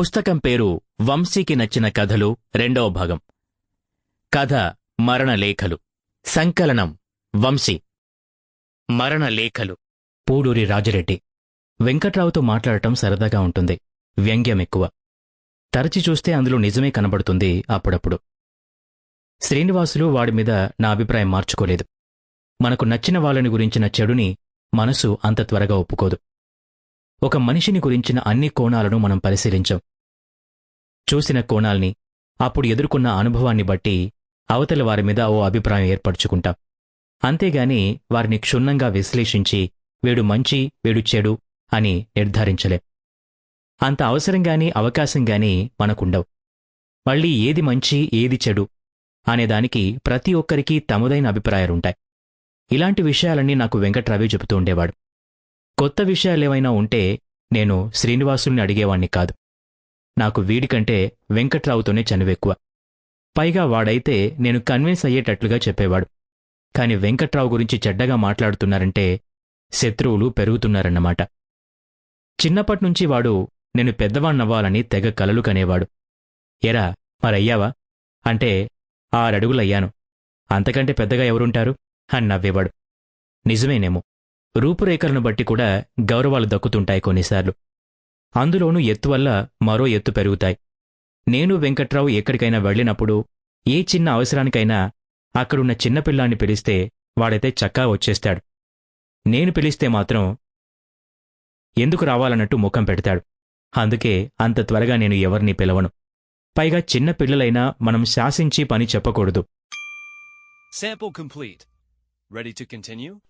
పుస్తకం పేరు వంశీకి నచ్చిన కథలు రెండవ భాగం. కథ మరణలేఖలు. సంకలనం వంశీ. మరణలేఖలు. పూడూరి రాజిరెడ్డి. వెంకట్రావుతో మాట్లాడటం సరదాగా ఉంటుంది. వ్యంగ్యం ఎక్కువ తరచి చూస్తే అందులో నిజమే కనబడుతుంది అప్పుడప్పుడు. శ్రీనివాసులు వాడి మీద నా అభిప్రాయం మార్చుకోలేదు. మనకు నచ్చిన వాళ్ళని గురించిన చెడుని మనసు అంత త్వరగా ఒప్పుకోదు. ఒక మనిషిని గురించిన అన్ని కోణాలను మనం పరిశీలించాం. చూసిన కోణాల్ని అప్పుడు ఎదుర్కొన్న అనుభవాన్ని బట్టి అవతల వారి మీద ఓ అభిప్రాయం ఏర్పరచుకుంటాం. అంతేగాని వారిని క్షుణ్ణంగా విశ్లేషించి వీడు మంచి వీడు చెడు అని నిర్ధారించలేం. అంత అవసరంగాని అవకాశంగాని మనకుండవు. మళ్ళీ ఏది మంచి ఏది చెడు అనేదానికి ప్రతి ఒక్కరికి తమదైన అభిప్రాయాలుంటాయి. ఇలాంటి విషయాలన్నీ నాకు వెంకట్రావి చెబుతూ ఉండేవాడు. కొత్త విషయాలేవైనా ఉంటే నేను శ్రీనివాసుల్ని అడిగేవాణ్ణి కాదు. నాకు వీడికంటే వెంకట్రావుతోనే చనువెక్కువ. పైగా వాడైతే నేను కన్విన్స్ అయ్యేటట్లుగా చెప్పేవాడు. కాని వెంకట్రావు గురించి చెడ్డగా మాట్లాడుతున్నారంటే శత్రువులు పెరుగుతున్నారన్నమాట. చిన్నప్పట్నుంచి వాడు నేను పెద్దవాణ్ణవ్వాలని తెగ కలలు కనేవాడు. ఎరా మరయ్యావా? అంటే ఆరడుగులయ్యాను. అంతకంటే పెద్దగా ఎవరుంటారు? అని నవ్వేవాడు. నిజమేనేమో. రూపురేఖలను బట్టి కూడా గౌరవాలు దక్కుతుంటాయి కొన్నిసార్లు. అందులోనూ ఎత్తు వల్ల మరో ఎత్తు పెరుగుతాయి. నేను వెంకట్రావు ఎక్కడికైనా వెళ్ళినప్పుడు ఏ చిన్న అవసరానికైనా అక్కడున్న చిన్నపిల్లాన్ని పిలిస్తే వాడైతే చక్కా వచ్చేస్తాడు. నేను పిలిస్తే మాత్రం ఎందుకు రావాలన్నట్టు ముఖం పెడతాడు. అందుకే అంత త్వరగా నేను ఎవరిని పిలవను. పైగా చిన్న పిల్లలైనా మనం శాసించి పని చెప్పకూడదు. Sample complete. Ready to continue?